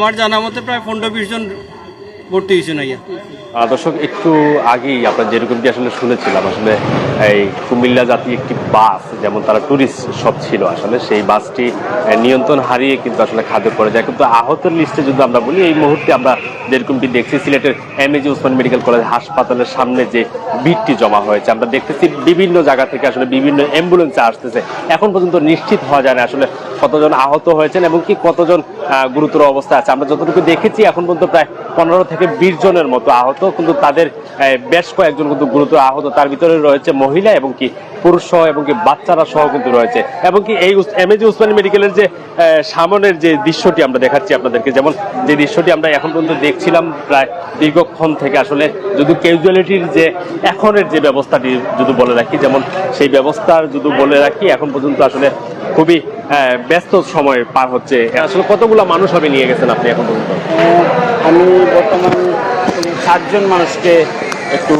আমার জানা মতে প্রায় পনেরো বিশ জন ভর্তি হয়েছে না দর্শক, একটু আগেই আপনার যেরকমটি আসলে শুনেছিলাম, আসলে এই কুমিল্লা জাতীয় একটি বাস, যেমন তারা ট্যুরিস্ট সব ছিল, আসলে সেই বাসটি নিয়ন্ত্রণ হারিয়ে কিন্তু আসলে খাদ্য পড়ে যায়। কিন্তু আহতের লিস্টে যদি আমরা বলি, এই মুহূর্তে আমরা যেরকমটি দেখছি, সিলেটের M AG Osman medical college হাসপাতালের সামনে যে ভিড়টি জমা হয়েছে, আমরা দেখতেছি বিভিন্ন জায়গা থেকে আসলে বিভিন্ন অ্যাম্বুলেন্সে আসতেছে। এখন পর্যন্ত নিশ্চিত হওয়া যায় না আসলে কতজন আহত হয়েছেন এবং কি কতজন গুরুতর অবস্থা আছে। আমরা যতটুকু দেখেছি, এখন পর্যন্ত প্রায় পনেরো থেকে বিশ জনের মতো আহত, কিন্তু তাদের বেশ কয়েকজন কিন্তু গুরুতর আহত। তার ভিতরে রয়েছে মহিলা এবং কি পুরুষ সহ এবং কি বাচ্চারা সহ কিন্তু রয়েছে। এবং কি এই এমএজি উসমানী মেডিকেলের যে সামনের যে দৃশ্যটি আমরা দেখাচ্ছি আপনাদেরকে, যেমন যে দৃশ্যটি আমরা এখন পর্যন্ত দেখছিলাম প্রায় দীর্ঘক্ষণ থেকে, আসলে যদি ক্যাজুয়ালিটির যে, এখনের যে ব্যবস্থাটি যদি বলে রাখি, যেমন সেই ব্যবস্থার যদি বলে রাখি, এখন পর্যন্ত আসলে খুবই আহ, ব্যস্ত সময় পার হচ্ছে। আসলে কতগুলো মানুষ হবে নিয়ে গেছেন আপনি এখন পর্যন্ত? আমি বর্তমান সাতজন মানুষকে একটু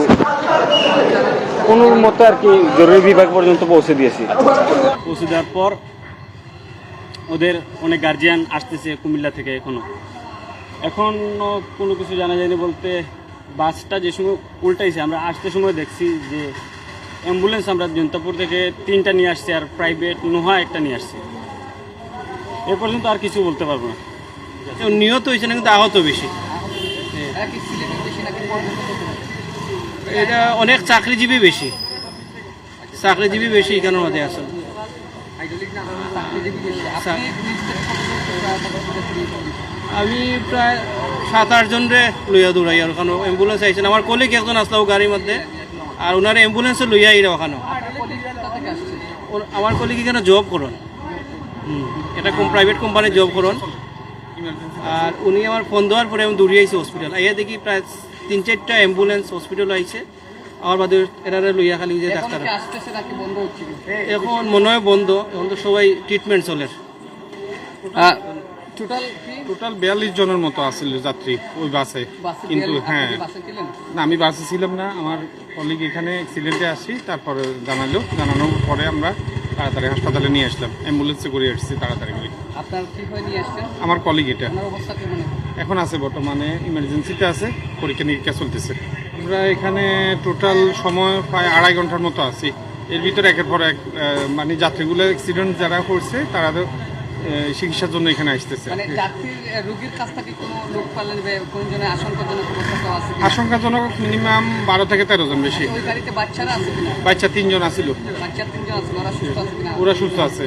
কোনোর মতো আর কি জরুরি বিভাগ পর্যন্ত পৌঁছে দিয়েছি। পৌঁছে দেওয়ার পর ওদের অনেক গার্জিয়ান আসতেছে কুমিল্লা থেকে এখনও। এখনও কোনো কিছু জানা যায়নি বলতে বাসটা যে সময় উল্টাইছে আমরা আসতে সময় দেখছি যে অ্যাম্বুলেন্স আমরা জনতাপুর থেকে তিনটা নিয়ে আসছি আর প্রাইভেট নোহা একটা নিয়ে আসছি। এ পর্যন্ত আর কিছু বলতে পারব না। নিহত হয়েছে না কিন্তু আহত বেশি। এটা অনেক চাকরিজীবী বেশি। চাকরিজীবী বেশি এখানের মধ্যে আসল? আমি প্রায় সাত আটজন রে লইয়া দৌড়াই আর ওখানে অ্যাম্বুলেন্স আইছেন আমার কলিগ একজন আসলো গাড়ির মধ্যে। আর ওনার অ্যাম্বুলেন্সে লইয়া আইরা ওখানে। আমার কলিগ এখানে জব করুন। এটা কোন প্রাইভেট কোম্পানির জব করুন। আর উনি আমার ফোন দেওয়ার পরে আমি দৌড়িয়ে আইছি হসপিটাল আইয়া দেখি প্রায় তিন চারটা অ্যাম্বুলেন্স হসপিটাল আইছে। আমার বাদে এনারে লইয়া খালি যে ডাক্তার এখন মনে হয় বন্ধ। এখন তো সবাই ট্রিটমেন্ট চলে। টোটাল বিয়াল্লিশ জনের মতো আসছিল যাত্রী ওই বাসে। কিন্তু হ্যাঁ। না আমি বাসে ছিলাম না। আমার কলিগ এখানে অ্যাক্সিডেন্টে আসি তারপরে জানালো। জানানোর পরে আমরা তাড়াতাড়ি হাসপাতালে নিয়ে আসলাম। অ্যাম্বুলেন্সে করে আসছি তাড়াতাড়ি করে। আমার কলিগ এটা। এখন? আছে বর্তমানে ইমার্জেন্সিতে আছে পরীক্ষা নিরীক্ষা চলতেছে। আমরা এখানে টোটাল সময় প্রায় আড়াই ঘণ্টার মতো আছি। এর ভিতরে একের পর এক মানে যাত্রীগুলো অ্যাক্সিডেন্ট যারা করছে তারা চিকিৎসার জন্য এখানে আসতেছে। মানে আশঙ্কাজনক মিনিমাম বারো থেকে তেরো জন বেশি। বাচ্চা তিনজন আসিল ওরা সুস্থ আছে।